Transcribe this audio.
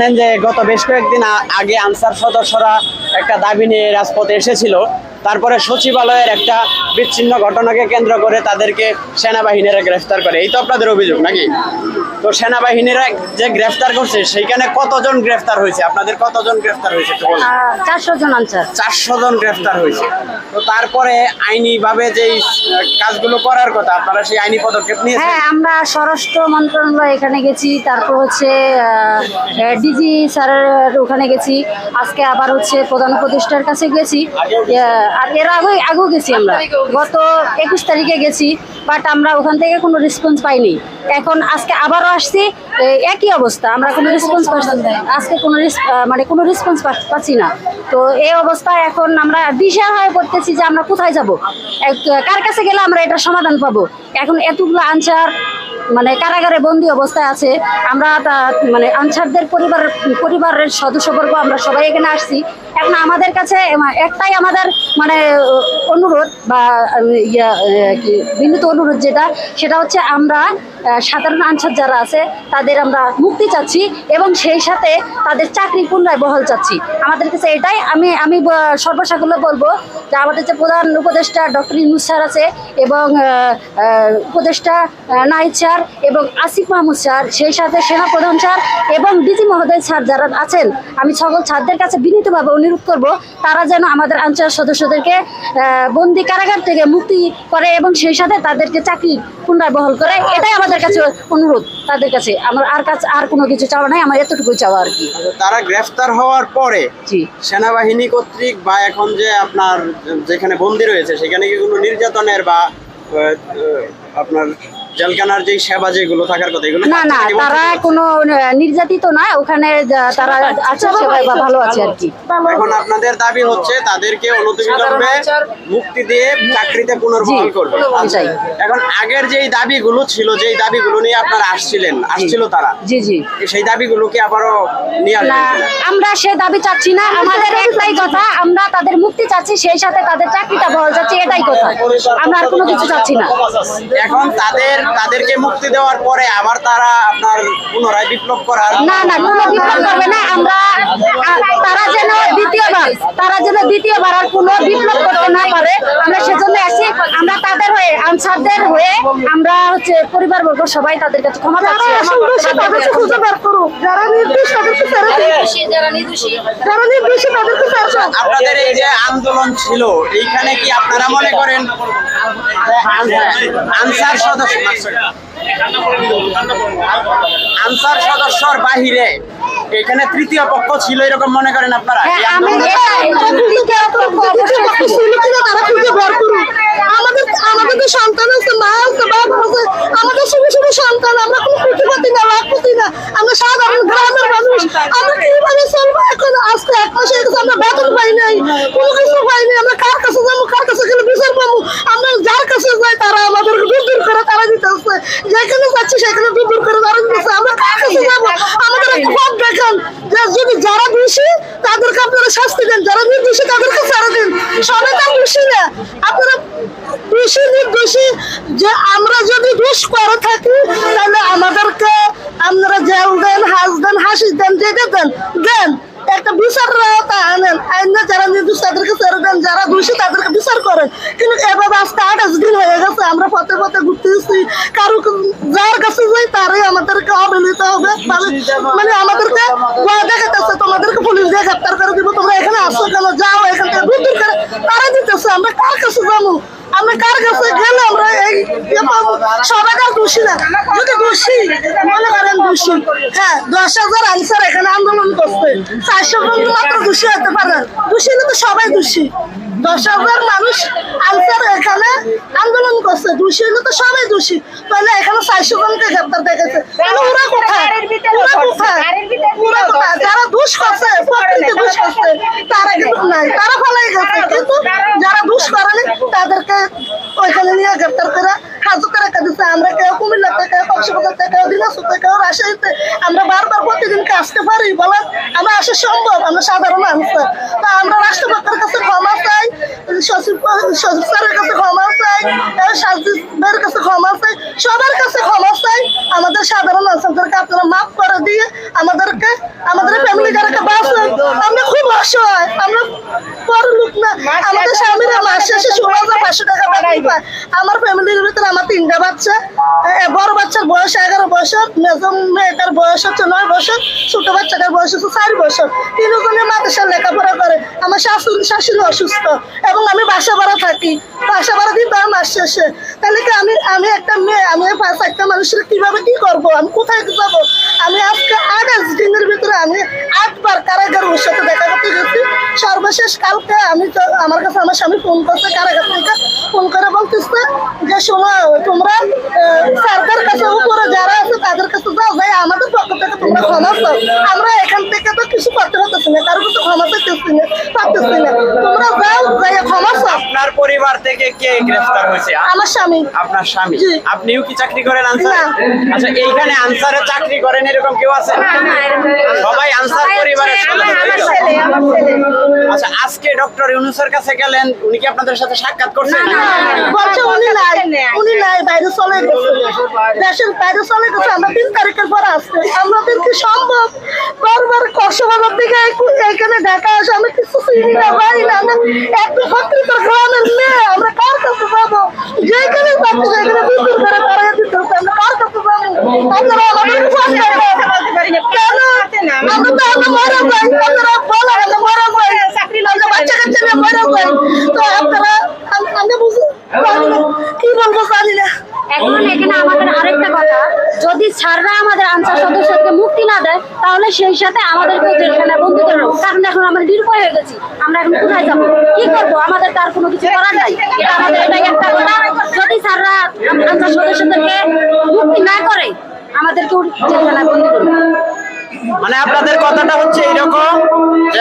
জানেন যে গত বেশ কয়েকদিন আগে আনসার সদস্যরা একটা দাবি নিয়ে রাজপথে এসেছিল। তারপরে সচিবালয়ের একটা বিচ্ছিন্ন ঘটনাকে কেন্দ্র করে তাদেরকে সেনাবাহিনীরা গ্রেফতার করে। এই তো আপনাদের অভিযোগ, নাকি? তো সেনাবাহিনীরা যে গ্রেফতার করছে সেইখানে কতজন গ্রেফতার হয়েছে? আপনাদের কতজন গ্রেফতার হয়েছে চারশো জন আনসার। চারশো জন গ্রেফতার হয়েছে। তো তারপরে আইনিভাবে যেই কাজগুলো করার কথা আপনারা সেই আইনি পদক্ষেপ নিয়েছেন? হ্যাঁ আমরা স্বরাষ্ট্র মন্ত্রণালয় এখানে গেছি তারপর হচ্ছে ডিজি স্যারের ওখানে গেছি আজকে আবার হচ্ছে প্রধান উপদেষ্টার কাছে গেছি। আর এর আগে আগেও গেছি আমরা। গত একুশ তারিখে গেছি বাট আমরা ওখান থেকে কোনো রেসপন্স পাইনি। এখন আজকে আবারও আসছি একই অবস্থা। আমরা কোনো রেসপন্স আজকে কোনো মানে কোনো রেসপন্স পাচ্ছি না। তো এই অবস্থায় এখন আমরা দিশা হয়ে পড়তেছি যে আমরা কোথায় যাব? কার কাছে গেলে আমরা এটা সমাধান পাবো? এখন এতগুলো আনসার মানে কারাগারে বন্দি অবস্থায় আছে। আমরা মানে আনসারদের পরিবার পরিবারের সদস্যবর্গ আমরা সবাই এখানে আসছি। এখন আমাদের কাছে একটাই আমাদের মানে অনুরোধ বা ইয়া বিনীত অনুরোধ যেটা সেটা হচ্ছে আমরা সাধারণ আনসার যারা আছে তাদের আমরা মুক্তি চাচ্ছি এবং সেই সাথে তাদের চাকরি পুনরায় বহাল চাচ্ছি। আমাদের কাছে এটাই আমি আমি সর্বসাকুল্য বলব যে আমাদের যে প্রধান উপদেষ্টা ডক্টর ইনুস স্যার আছে এবং উপদেষ্টা আহ, নাহিদ স্যার এবং আসিফ মাহমুদ স্যার সেই সাথে সেনাপ্রধান স্যার এবং ডিজি মহোদয় স্যার যারা আছেন আমি সকল ছাত্রদের কাছে বিনীতভাবে অনুরোধ করব তারা যেন আমাদের আনসার সদস্যদেরকে বন্দি কারাগার থেকে মুক্তি করে এবং সেই সাথে তাদেরকে চাকরি পুনরায় বহাল করে এটাই আমাদের কাছে অনুরোধ তাদের কাছে। আমার আর কাছে আর কোনো কিছু চাওয়া নাই আমার এতটুকু চাওয়া আর কি। তারা গ্রেফতার হওয়ার পরে জি। সেনাবাহিনী কর্তৃক বা এখন যে আপনার যেখানে বন্দি রয়েছে সেখানে কি কোনো নির্যাতনের বা আপনার জেলখানার যে সেবা যেগুলো থাকার কথা এগুলো না না তারা কোনো নির্যাতিত নয় ওখানে তারা আছে বা ভালো আছে আর কি। এখন আপনাদের দাবি হচ্ছে তাদেরকে অনতিবিলম্বে মুক্তি দিয়ে চাকরিতে পুনর্বহাল করবে। এখন আগের যেই দাবিগুলো ছিল যেই দাবিগুলো নিয়ে আপনারা আসছিলেন আসছিল তারা? জি জি। সেই দাবিগুলো কি আবারও নিয়ে না আসবেন আমরা সে দাবি চাচ্ছি না আমাদের একটাই কথা আমরা তাদের মুক্তি চাচ্ছি সেই সাথে তাদের চাকরিটা বহাল চাচ্ছি এটাই কথা। আমরা আর কোনো কিছু চাচ্ছি না। এখন তাদের তাদেরকে মুক্তি দেওয়ার পরে আবার তারা আপনার পুনরায় বিপ্লব করার না না কোনো বিপ্লব করবে না আমরা তারা যেন দ্বিতীয়বার তারা যেন দ্বিতীয়বার আর কোনো বিপ্লব করতে না পারে আমরা সেজন্য আছি আমরা তাদের হয়ে আনসারদের হয়ে আমরা হচ্ছে পরিবারবর্গ সবাই তাদের কাছে ক্ষমা চাচ্ছি। তাদেরকে খুঁজে বের করো যারা নির্দোষ তাদেরকে আপনাদের এই যে আন্দোলন ছিল এইখানে কি আপনারা মনে করেন? আনসার সদস্য আনসার সদস্যর বাহিরে এখানে তৃতীয় পক্ষ ছিল এরকম মনে করেন আপনারা? হ্যাঁ করুন আমাদের আমাদের সন্তান আছে মা আছে বাপ আছে আমাদের ছোট ছোট সন্তান আমরা কোনো কুটিপতি না লাখপতি না আমরা সাধারণ গ্রামের মানুষ আমরা কীভাবে চলবো এখন আজকে এক মাসে হয়ে গেছে আমরা বেতন পাই নাই কোনো কিছু পাই নাই আমরা কার কাছে যাব কার কাছে গেলে বিচার পাবো আমরা যার কাছে যাই তারা আমাদের দূর দূর করে তারা দিতে আসছে দূর দূর করে তারা দিতেছে আমরা কার কাছে আমাদের একটা পথ দেখান যদি যারা দোষী, তাদেরকে আপনারা শাস্তি দেন। যারা নির্দোষী, তাদেরকে ছেড়ে দিন। সবাই তো দোষী না। আপনারা দোষী, নির্দোষী, যে আমরা যদি দোষ করে থাকি, তাহলে আমাদেরকে আপনারা জেল দেন হাস দেন, হাসি দেন যেটা দেন দেন। একটা বিচার তা আনেন। আইনে যারা নির্দোষ, তাদেরকে ছেড়ে দেন। যারা দোষী, তাদেরকে বিচার করেন। কিন্তু এভাবে আজকে আঠাশ দিন হয়ে গেছে, আমরা পথে পথে ঘুরতেছি কারও যার কাছে যাই, তারাই আমাদেরকে অবহেলিত হবে। মানে- আমাদেরকে দেখাতেছে তোমাদেরকে পুলিশ দিয়ে গ্রেপ্তার করে দিব। তোমরা এখানে আসো কেন? যাও এখান থেকে দূর করে তারা দিতেছে, আমরা কার কাছে যাব? আমরা কার কাছে গেলে আমরা এই ইয়ে সবাই কাছে দোষী না। মনে করেন দোষী। হ্যাঁ দশ হাজার আনসার এখানে আন্দোলন করছে। চারশো জন মাত্র দোষী হতে পারে। দোষী হলে তো সবাই দোষী। দশ হাজার মানুষ আনসার এখানে আন্দোলন করছে। দোষী হলে তো সবাই দোষী। তাহলে এখানে চারশো জনকে গ্রেপ্তার দেখেছে। তাহলে ওরা কোথায়? ওরা কোথায়? ওরা কোথায়? যারা দুষ করছে প্রকৃতি দুষ করছে তারা কিন্তু নাই। তারা ফলাই গেছে। কিন্তু যারা দুষ করেনি তাদেরকে ওইখানে নিয়ে গ্রেপ্তার করে হাজতে রেখে দিচ্ছে আমরা কেউ কুমিল্লা থেকে কক্সবাজার থেকে দিনাজপুর থেকে রাজশাহীতে আমরা বারবার প্রতিদিনকে আসতে পারি বলেন আমরা আসা সম্ভব আমরা সাধারণ মানুষ। তা আমরা রাষ্ট্রপতির কাছে ক্ষমা চাই। স্যারের কাছে ক্ষমা চাই চাই কাছে ক্ষমা চাই সবার কাছে ক্ষমা চাই। আমাদের সাধারণ আপনারা মাফ করে দিয়ে আমাদেরকে আমাদের ফ্যামিলি যারাকে বাঁচান আমরা খুব অসহায় আমরা বড় লোক না আমাদের স্বামীরা মাস শেষে ষোলো হাজার পাঁচশো টাকা বেতন পায়। আমার ফ্যামিলির ভিতরে আমার তিনটা বাচ্চা। বড় বাচ্চার বয়স এগারো বছর মেজ মেয়েটার বয়স হচ্ছে নয় বছর ছোট বাচ্চাটার বয়স হচ্ছে চার বছর। তিনজনের মাদ্রাসার লেখাপড়া করে। আমার শাশুড়ি শাশুড়ি অসুস্থ এবং আমি বাসা ভাড়া থাকি। বাসা ভাড়া দিতে হয় মাস শেষে। তাহলে কি আমি আমি একটা মেয়ে আমি পাঁচ একটা মানুষের কীভাবে কি করব? আমি কোথায় যাব? আমি আঠাশ দিনের ভিতরে আমি আটবার কারাগার ওর সাথে দেখা করতে গেছি। সর্বশেষ কালকে আমি আমার কাছে আমার স্বামী ফোন করছে, কারাগার থেকে ফোন করে বলতেছে যে, শোনো, তোমরা সরকার কাছে উপরে যারা আছে তাদের কাছে যাও যাই আমাদের পক্ষ থেকে তোমরা ক্ষমা চাও। আমরা এখান থেকে তো কিছু করতে পারতেছি না কারও কিছু ক্ষমা পেতেছি না, পারতেছি না। পরিবার থেকে কে গ্রেফতার হয়েছে আমার স্বামী আপনার স্বামী আপনিও কি চাকরি করেন আনসার আচ্ছা এইখানে আনসারে চাকরি করেন এরকম কেউ আছে সবাই আনসার পরিবারের ছেলে আচ্ছা আজকে ডক্টর ইউনুসের কাছে গেলেন উনি কি আপনাদের সাথে সাক্ষাৎ করছেন বলছে না বলছে উনি নাই বাইরে চলে গেছে। দেশের বাইরে চলে গেছে। আমরা তিন তারিখের পর আসছে। আমাদের কি সম্ভব? বারবার কষ্টবাজার থেকে এখানে দেখা আসে। আমি কিছু চিনি না পারি না। আমি একদম সক্রিয় গ্রামের মেয়ে। আমরা কার কাছে ছাড়রা আমাদের আনসার সদস্যকে মুক্তি না দেয়, তাহলে সেই সাথে আমাদেরকে জেলখানা বন্দি করে কারণ এখন আমরা নির্ভয় হয়ে গেছি। আমরা এখন কোথায় যাব? কি করব? আমাদের তার কোনো কিছু করার নাই। আমাদের এটাই একটা কথা। যদি স্যাররা আনসার সদস্যদেরকে মুক্তি না করে আমাদেরকে জেলখানা বন্দি করবে মানে আপনাদের কথাটা হচ্ছে এরকম